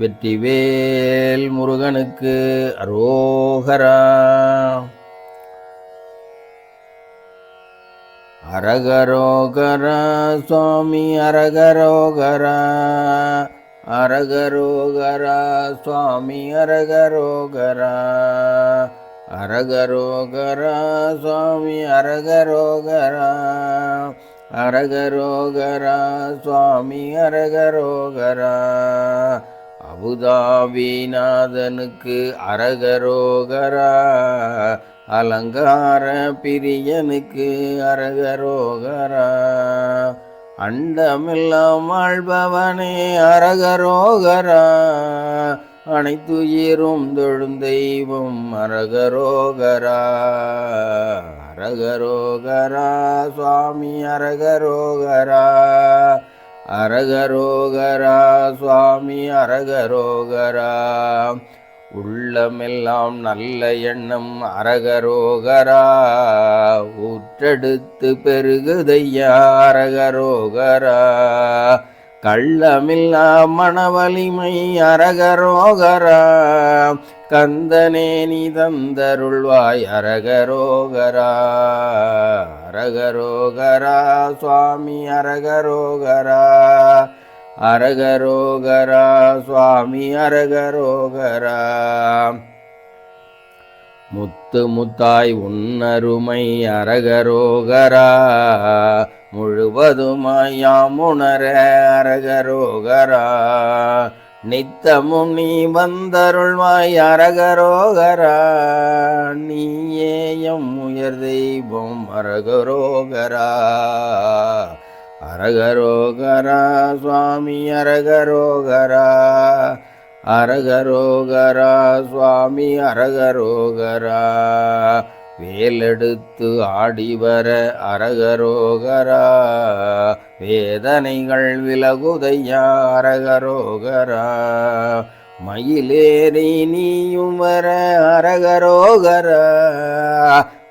வெற்றிவேல் முருகனுக்கு அரோகரா. அரகரோகரா சுவாமி அரகரோகரா. அரகரோகரா சுவாமி அரகரோகரா. அரகரோகரா சுவாமி அரகரோகரா. அரகரோகரா சுவாமி அரகரோகரா. அபுதாபிநாதனுக்கு அரகரோகரா அலங்கார பிரியனுக்கு அரகரோகரா. அண்டமெல்லாம் வாழ்பவனே அரகரோகரா. அனைத்துயிரும் தொழும் தெய்வம் அரகரோகரா. அரகரோகரா சுவாமி அரகரோகரா. அரகரோகரா சுவாமி அரகரோகரா. உள்ளமெல்லாம் நல்ல எண்ணம் அரகரோகரா. ஊற்றெடுத்து பெருகுதையா அரகரோகரா. கள்ளமில்லா மனவலிமை அரகரோகரா. கந்தனே நீ தந்தருள்வாய் அரகரோகரா அரகரோகரா சுவாமி அரகரோகரா அரகரோகரா சுவாமி அரகரோகரா. முத்து முத்தாய் உன்னருமை அரகரோகரா முழுவதுமாயாம் உணர அரகரோகரா. நித்தமும் நீ வந்தருள்வாய் அரகரோகரா. நீயேயம் உயர் தெய்வம் அரகரோகரா. அரகரோகரா சுவாமி அரகரோகரா. அரகரோகரா சுவாமி அரகரோகரா. வேலெடுத்து ஆடிவர அரகரோகரா வேதனைகள் விலகுதையா அரகரோகரா. மயிலேறி நீயும் வர அரகரோகரா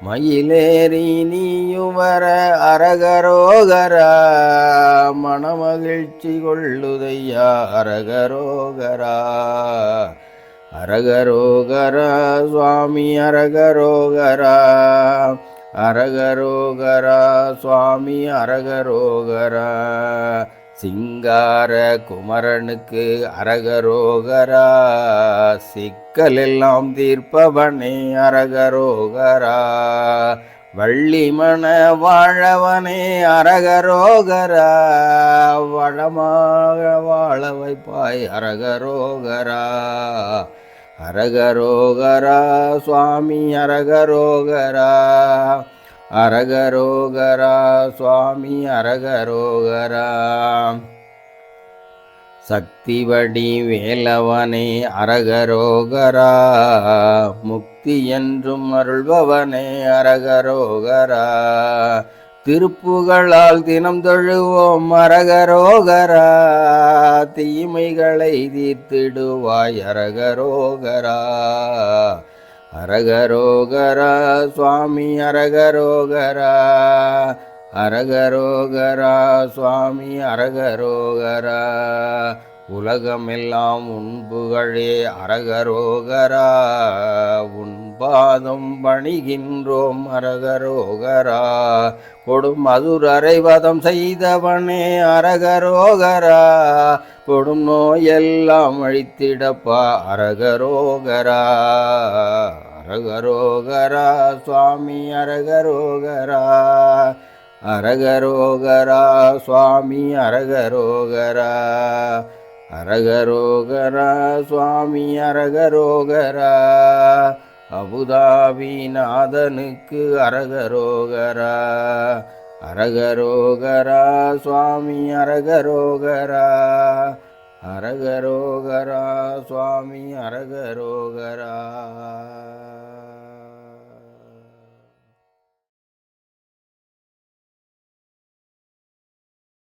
மயிலேறி நீயும் வர அரகரோகரா. மனமகிழ்ச்சி கொள்ளுதையா அரகரோகரா. அரகரோகரா சுவாமி அரகரோகரா. அரகரோகரா சுவாமி அரகரோகரா. சிங்கார குமரனுக்கு அரகரோகரா. சிக்கலெல்லாம் தீர்ப்பவனே அரகரோகரா. வள்ளிமண வாழவனே அரகரோகரா வளமாக வாழ வைப்பாய் அரகரோகரா. அரகரோகரா சுவாமி அரகரோகரா. அரகரோகரா சுவாமி அரகரோகரா. சக்திவடி வேலவனே அரகரோகரா முக்தி என்றும் அருள்பவனே அரகரோகரா. திருப்புகளால் தினம் தொழுவோம் அரகரோகரா தீமைகளை தீர்த்திடுவாய் அரகரோகரா. அரகரோகரா சுவாமி அரகரோகரா அரகரோகரா சுவாமி அரகரோகரா. உலகமெல்லாம் உன்புகழே அரகரோகரா. உன்பாதம் பணிகின்றோம் அரகரோகரா. கொடும் மதுர் அரைவதம் செய்தவனே அரகரோகரா. கொடும் நோயெல்லாம் அழித்திடப்பா அரகரோகரா. அரகரோகரா சுவாமி அரகரோகரா. அரகரோகரா சுவாமி அரகரோகரா. அரகரோகரா சுவாமி அரகரோகரா. அபுதாபிநாதனுக்கு அரகரோகரா. அரகரோகரா சுவாமி அரகரோகரா. அரகரோகரா சுவாமி அரகரோகரா.